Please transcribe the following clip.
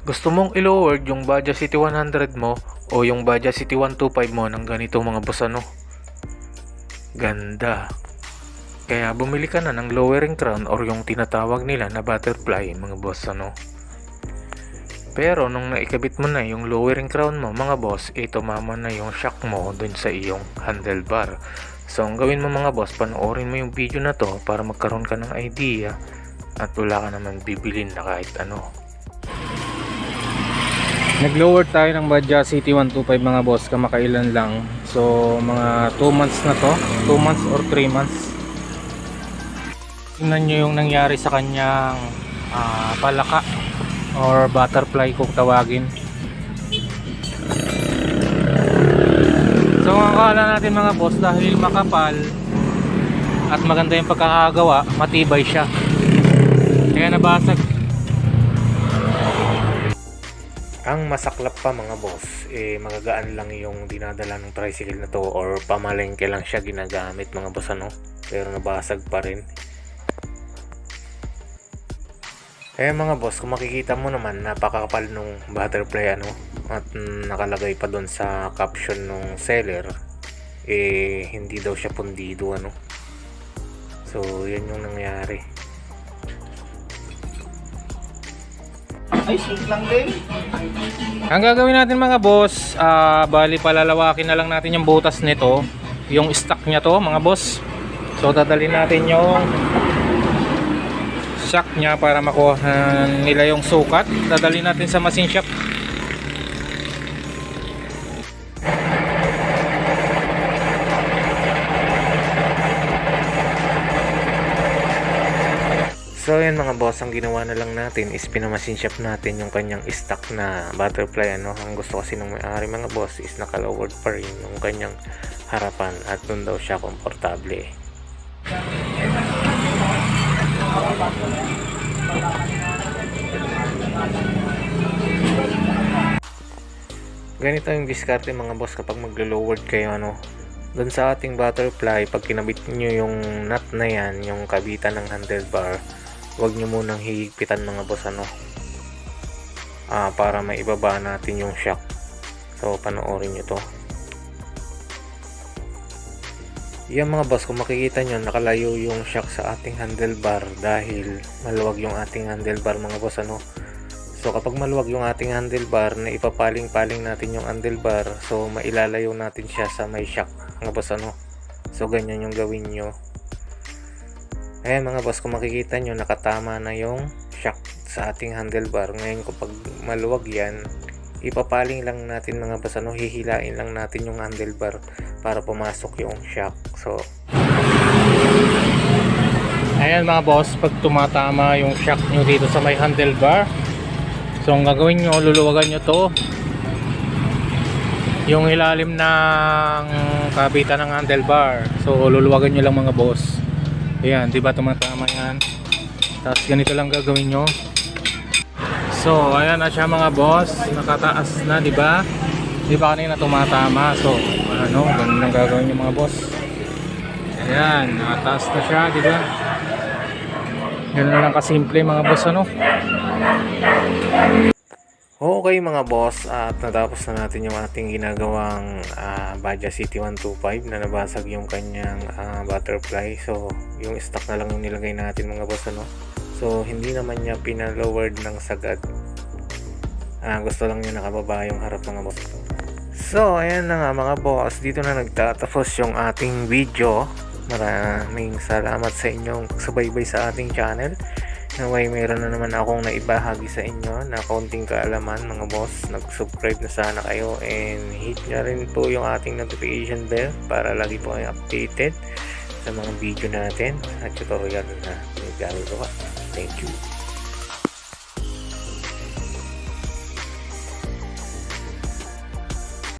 Gusto mong i-lowered yung Baja City 100 mo o yung Baja City 125 mo ng ganito mga boss ano? Ganda. Kaya bumili ka na ng lowering crown or yung tinatawag nila na butterfly mga boss ano? Pero nung naikabit mo na yung lowering crown mo mga boss, eh tumama na yung shock mo dun sa iyong handlebar. So ang gawin mo mga boss, panoorin mo yung video na to para magkaroon ka ng idea at wala ka naman bibilin na kahit ano. Nag-lower tayo ng Badja City 125 mga boss kamakailan lang. So mga 2 months na to, 2 months or 3 months. Tingnan nyo yung nangyari sa kanyang ah, palaka or butterfly kung tawagin. So ang akala natin mga boss dahil makapal at maganda yung pagkakagawa, matibay siya. Kaya nabasag Ang masaklap pa mga boss, eh magagaan lang yung dinadala ng tricycle na to or pamalengke lang siya ginagamit mga boss ano. Pero nabasag pa rin. Kaya mga boss, kung makikita mo naman napakakapal nung butterfly ano at nakalagay pa doon sa caption nung seller eh hindi daw siya pundido ano. So, yan yung nangyari. Ay, sink lang din. Ang gagawin natin mga boss, ah, bali palalawakin na lang natin yung butas nito, yung stock niya to mga boss. So dadalhin natin yung shock niya para makuha nila yung sukat. Dadalhin natin sa machine shop. So yan mga boss, ang ginawa na lang natin is pinamasin natin yung kanyang stock na butterfly ano. Ang gusto kasi ng may-ari mga boss is nakalowered pa rin yung kanyang harapan at doon daw siya komportable. Ganito yung diskarte mga boss kapag maglo-lowered kayo ano. Doon sa ating butterfly, pag kinabit nyo yung nut na yan, yung kabitan ng handlebar, huwag nyo munang hihigpitan mga boss ano ah, para maibaba natin yung shock. So panoorin nyo to. Yan mga boss kung makikita nyo nakalayo yung shock sa ating handlebar dahil maluwag yung ating handlebar mga boss ano. So kapag maluwag yung ating handlebar na ipapaling-paling natin yung handlebar so mailalayo natin siya sa may shock mga boss ano. So ganyan yung gawin nyo Ayan mga boss, kung makikita nyo, nakatama na yung shock sa ating handlebar. Ngayon kapag maluwag yan, ipapaling lang natin mga boss, ano, hihilain lang natin yung handlebar para pumasok yung shock. So, Ayan mga boss, pag tumatama yung shock nyo dito sa may handlebar. So ang gagawin nyo, luluwagan nyo to. Yung ilalim ng kabitan ng handlebar. So luluwagan nyo lang mga boss. Ayan, di ba tumatama yan? Tapos ganito lang gagawin nyo. So, ayan na siya mga boss. Nakataas na, di ba? Di ba kanina tumatama? So, ano, ganun lang gagawin nyo mga boss. Ayan, nakataas na siya, di ba? Ganun lang kasimple mga boss, ano? Okay mga boss, at natapos na natin yung ating ginagawang ah, Baja City 125 na nabasag yung kanyang ah, butterfly. So, yung stock na lang yung nilagay natin mga boss, ano? So, hindi naman niya pinalowered ng sagad. Ah, gusto lang niya nakababa yung harap mga boss. So, ayan na nga mga boss. Dito na nagtatapos yung ating video. Maraming salamat sa inyong subaybay sa ating channel. Naway meron na naman akong naibahagi sa inyo na kaunting kaalaman mga boss. Nag-subscribe na sana kayo and hit nyo rin po yung ating notification bell para lagi po kayo updated sa mga video natin at tutorial na gagagawa. Thank you.